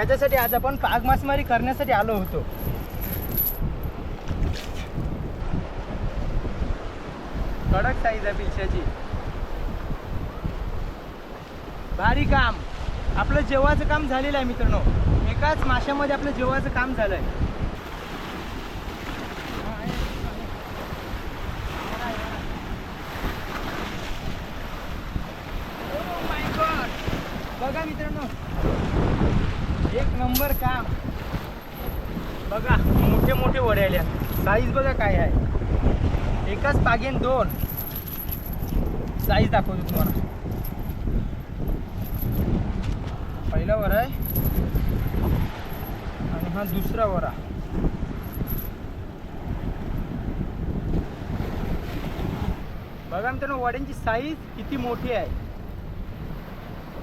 याच्यासाठी आज आपण पाग मासेमारी करण्यासाठी आलो होतो. कडक साईज आहे पिशाची. भारी काम. आपलं जेवाचं काम झालेलं आहे मित्रांनो. एकाच माशामध्ये आपलं जेवाचं काम झालं आहे बघा मित्रांनो एक नंबर काम. बघा मोठे मोठे वड्याल्या साईज बघा काय आहे. एकाच पागेन दोन. साईज दाखवतो तुम्हाला. पहिला वर आहे. आणि हा दुसरा वरा. बघा मित्रांनो वड्यांची साईज किती मोठी आहे.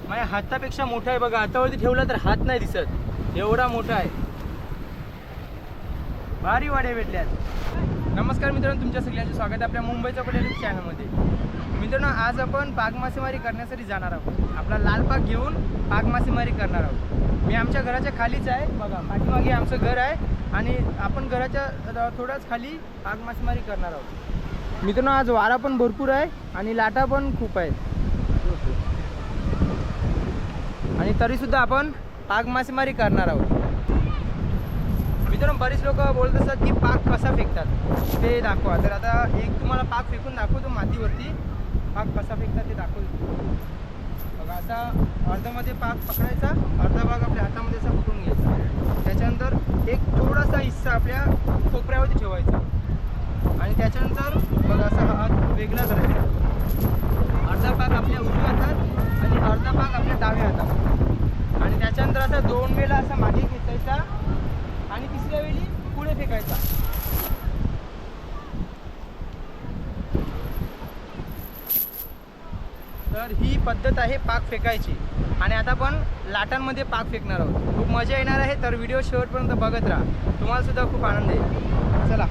माझ्या हातापेक्षा मोठा आहे बघा. हातावरती ठेवला तर हात नाही दिसत. एवढा मोठा आहे. भारी वाड्या भेटल्यात. नमस्कार मित्रांनो तुमच्या सगळ्यांचे स्वागत आहे आपल्या मुंबईच्या पटेल चॅनलमध्ये. मित्रांनो आज आपण पाग मासेमारी करण्यासाठी जाणार आहोत. आपला लाल पाग घेऊन पाग मासेमारी करणार आहोत. मी आमच्या घराच्या खालीच आहे. बघा पाठीमागे आमचं घर आहे आणि आपण घराच्या थोड्याच खाली पाग मासेमारी करणार आहोत. मित्रांनो आज वारा पण भरपूर आहे आणि लाटा पण खूप आहेत. आणि तरीसुद्धा आपण पाग मासेमारी करणार आहोत. मित्रांनो बरेच लोक बोलत असतात की पाक कसा फेकतात. ते दाखवा. तर आता एक तुम्हाला पाक फेकून दाखवतो मातीवरती. पाक कसा फेकतात ते दाखवतो. बघा असा अर्धामध्ये पाक पकडायचा अर्धा भाग आपल्या हातामध्ये असा पकडून घ्यायचा. त्याच्यानंतर एक थोडासा हिस्सा आपल्या कोपऱ्यावरती ठेवायचा. आणि त्याच्यानंतर बघा असा हात वेगळा करायचा. अर्धा पाक आपल्या उजव्या हातात आणि अर्धा पाक आपल्या डाव्या हातात. आणि त्याच्यानंतर असं दोन वेळा असा मागे खेचायचा आणि तिसऱ्या वेळी पुढे फेकायचा. तर ही पद्धत आहे पाक फेकायची. आणि आता आपण लाटांमध्ये पाक फेकणार आहोत. खूप मजा येणार आहे तर व्हिडिओ शेवटपर्यंत बघत राहा. तुम्हाला सुद्धा खूप आनंद येईल. चला.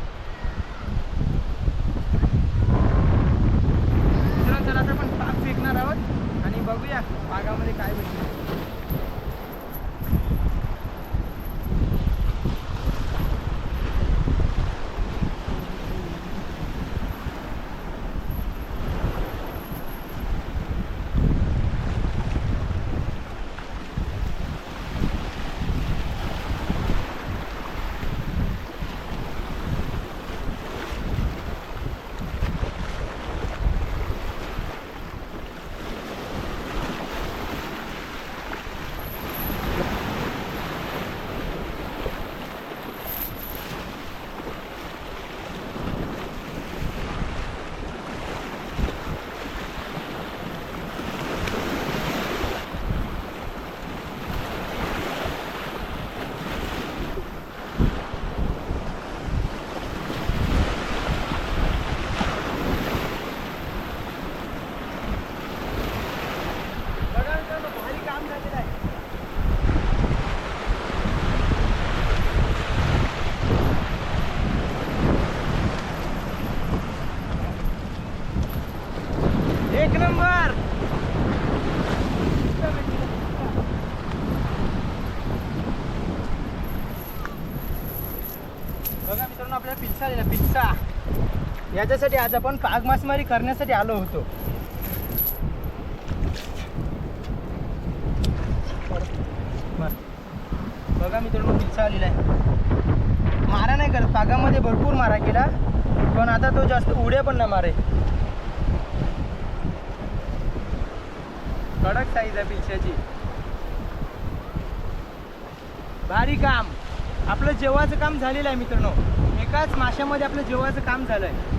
चला चला आता आपण पाक फेकणार आहोत आणि बघूया पागामध्ये काय भेटणार बघा मित्रांनो, भारी काम झालेलं आहे एक नंबर बघा मित्रांनो आपल्याला पिझ्झा पिझ्झा याच्यासाठी आज आपण पाग मासेमारी करण्यासाठी आलो होतो. बघा बघा मित्रांनो पिझ्झा आलेला आहे. मारा नाही करत पागामध्ये भरपूर मारा केला पण आता तो जास्त उड्या पण नाही मारे कडक साईज आहे पिझ्झाची भारी काम. आपलं जेवाचं काम झालेलं आहे मित्रांनो. एकाच माशामध्ये आपलं जेवाचं काम झालं आहे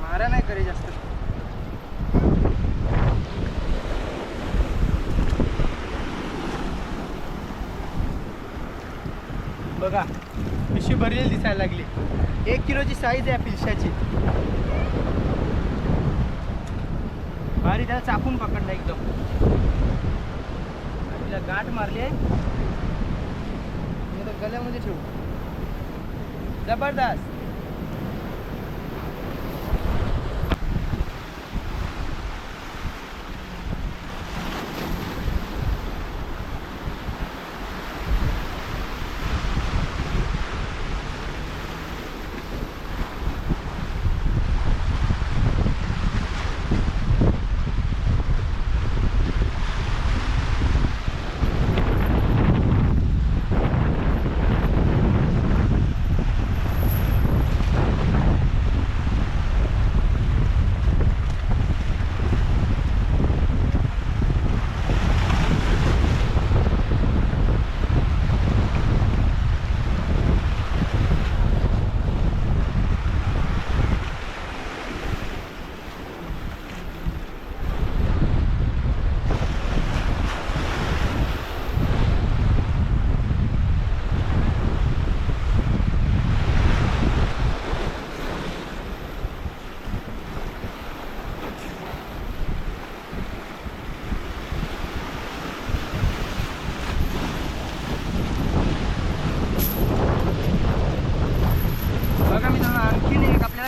मारा नाही करे जास्त. बघा पिशवी भरलेली दिसायला लागली. एक किलोची साईज आहे पिलशाची. भारी त्याला चापून पकडला एकदम. तिला गाठ मारली आहे मी आता गल्यामध्ये ठेवू जबरदस्त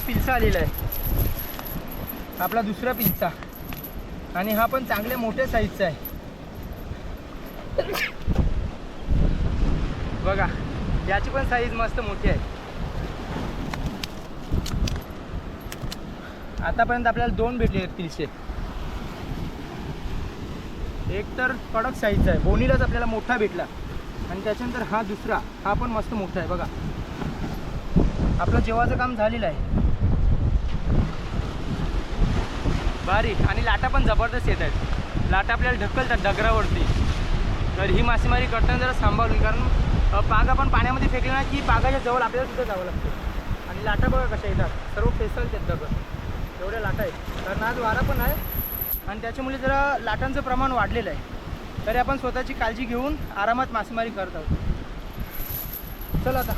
पिंचा आलेला आहे. आपला दुसरा पिंचा आणि हा पण चांगल्या मोठ्या साईजचा आहे. बघा याची पण साईज मस्त मोठी आहे. आतापर्यंत आपल्याला दोन भेटले आहेत तीनशे. एक तर कडक साईजचा आहे. बोनीलाच आपल्याला मोठा भेटला. आणि त्याच्यानंतर हा दुसरा हा पण मस्त मोठा आहे. बघा. आपलं जेवाचं काम झालेलं आहे. भारी. आणि लाटा पण जबरदस्त येत आहेत. लाटा आपल्याला ढकलतात डगरावरती. तर ही मासेमारी करताना जरा सांभाळून कारण पाग आपण पाण्यामध्ये फेकले ना की पागाच्या जवळ आपल्याला सुद्धा जावं लागतं. आणि लाटा बघा कशा येतात. सर्व फेसल आहेत दगड. एवढ्या लाटा आहेत. कारण आज वारा पण आहे. आणि त्याच्यामुळे जरा लाटांचं प्रमाण वाढलेलं आहे. तरी आपण स्वतःची काळजी घेऊन आरामात मासेमारी करत आहोत. चला आता.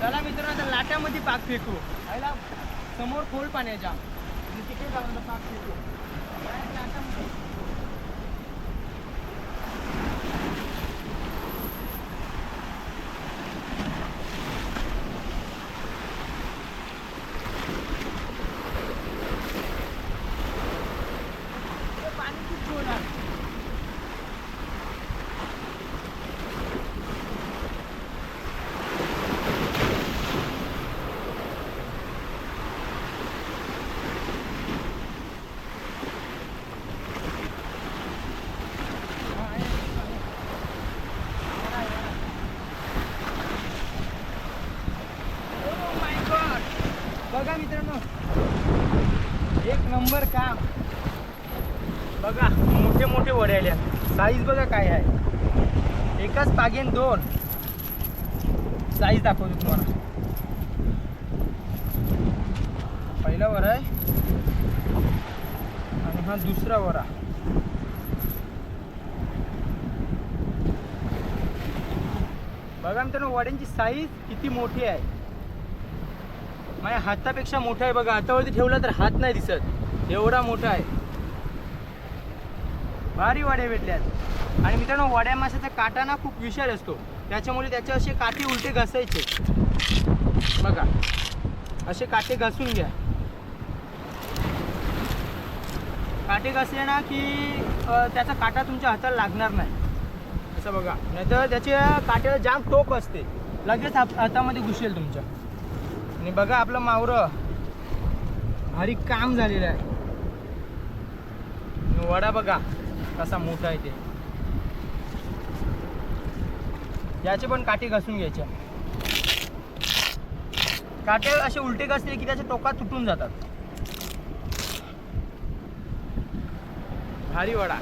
चला मित्रांनो आता लाटामध्ये पाक फेकू. समोर खोल पाण्याच्या आणि तिकडे जाऊन आता पाक फेकू डायरेक्ट लाटामध्ये. हे पाणी खूप खोल आहे हा, आहे, आहे. वर आहे, वर आहे. Oh my God! बघा मित्रांनो एक नंबर काम. बघा मोठे मोठे वड्याल्या साईज बघा काय आहे. एकाच पागेन दोन. साईज दाखवतो तुम्हाला. पहिला वर आहे. आणि हा दुसरा वरा. बघा मित्रांनो वड्यांची साईज किती मोठी आहे. माझ्या हातापेक्षा मोठा आहे बघा. हातावरती ठेवला तर हात नाही दिसत. एवढा मोठा आहे. भारी वाड्या भेटल्यात. आणि मित्रांनो वाड्या माशाचा काटा ना खूप विशाल असतो. त्याच्यामुळे त्याचे असे काटे उलटे घसायचे. बघा. असे काटे घासून घ्या. काटे घासले ना की त्याचा काटा तुमच्या हाताला लागणार नाही. असं बघा. नाहीतर त्याच्या काट्याला जाम टोक असते. लगेच हातामध्ये घुसेल तुमच्या. आणि बघा आपलं मावरं. भारी काम झालेलं आहे. वडा बघा कसा मोठा आहे ते. याचे पण काटे घासून घ्यायचे काटे असे उलटे घासले की त्याच्या टोका तुटून जातात. भारी वडा.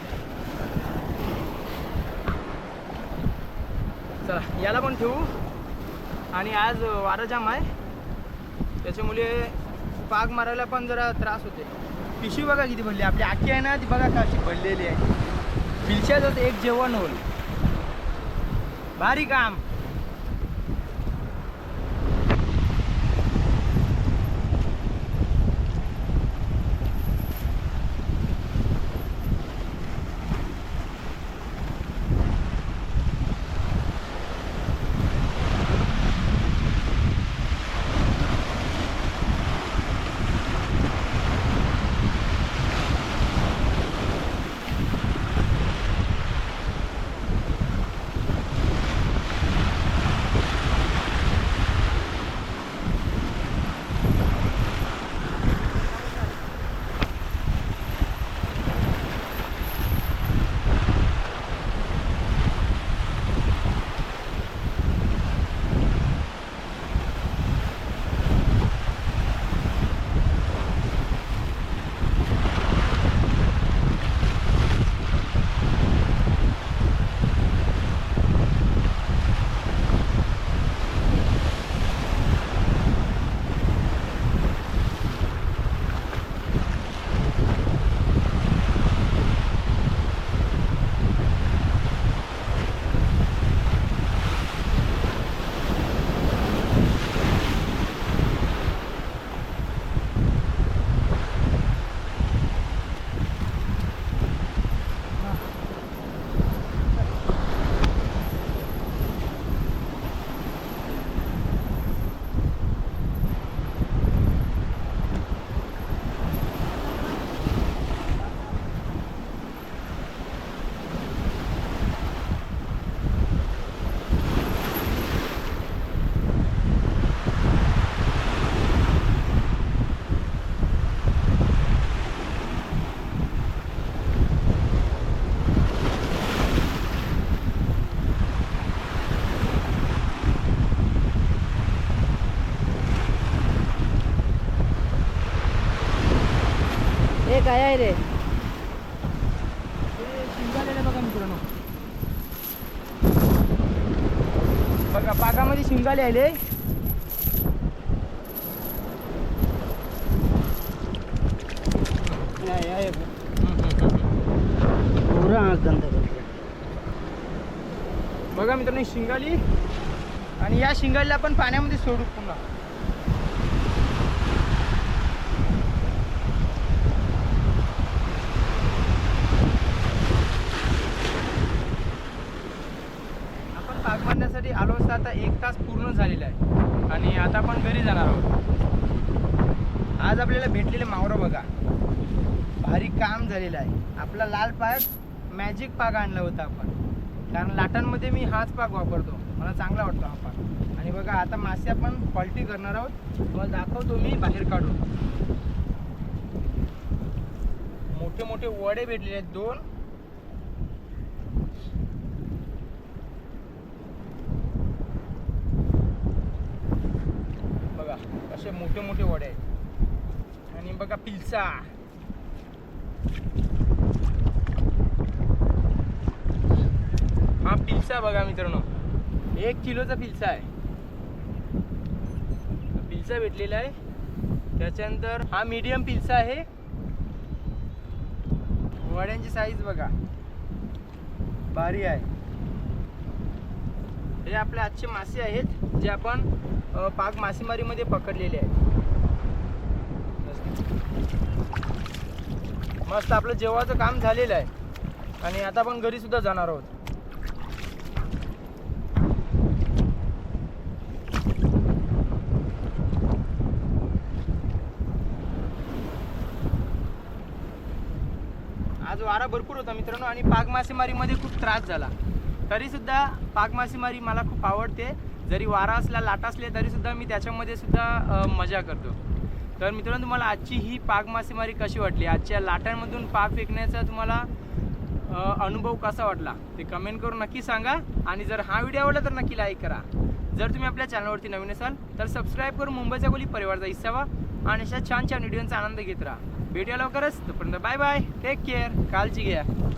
चला याला पण ठेवू. आणि आज वारा जाम आहे. त्याच्यामुळे पाग मारायला पण जरा त्रास होते. पिशवी बघा किती भरली. आपली आखी आहे ना ती बघा कशी भरलेली आहे. पिलशाच एक जेवण होईल. भारी काम. बघा पाकामध्ये शिंगाले आले. बघा मित्रांनो शिंगाली. आणि या शिंगालीला आपण पाण्यामध्ये सोडू पुन्हा आपण पाक बांधण्यासाठी आता एक तास पूर्ण झालेला आहे. आणि आता आपण घरी जाणार आहोत. आज आपल्याला भेटलेले मावरं बघा. भारी काम झालेलं आहे. आपला लाल पायात मॅजिक पाग आणला होता आपण. कारण लाटांमध्ये मी हाच पाक वापरतो. मला चांगला वाटतो हा पाग. आणि बघा आता मासे आपण क्वालिटी करणार आहोत. तुम्हाला दाखवतो मी बाहेर काढून. मोठे मोठे वडे भेटलेले आहेत दोन बघा असे मोठे मोठे वडे आहेत. आणि बघा पिल्सा हा पिल्सा बघा मित्रांनो. एक किलोचा पिल्सा आहे. पिल्सा भेटलेला आहे. त्याच्यानंतर हा मीडियम पिल्सा आहे. वड्यांची साईज बघा. भारी आहे. हे आपले आजचे मासे आहेत जे आपण पाक मासेमारीमध्ये पकडलेले आहेत. मस्त आपलं जेवाचं काम झालेलं आहे. आणि आता आपण घरी सुद्धा जाणार आहोत. आज वारा भरपूर होता मित्रांनो आणि पाक मासेमारीमध्ये खूप त्रास झाला. तरीसुद्धा पाक मासेमारी मला खूप आवडते. जरी वारा असला लाटा असले तरीसुद्धा मी त्याच्यामध्ये सुद्धा मजा करतो. तर मित्रांनो तुम्हाला आजची ही पाक मासेमारी कशी वाटली? आजच्या लाटांमधून पाक फेकण्याचा तुम्हाला अनुभव कसा वाटला? ते कमेंट करून नक्की सांगा. आणि जर हा व्हिडिओ आवडला तर नक्की लाईक करा. जर तुम्ही आपल्या चॅनलवरती नवीन असाल तर सबस्क्राईब करून मुंबईचा कोली परिवारचा हिस्सा व्हा आणि अशा छान छान व्हिडिओचा आनंद घेत राहा. भेटूया लवकरच. तोपर्यंत बाय बाय टेक केअर काळजी घ्या.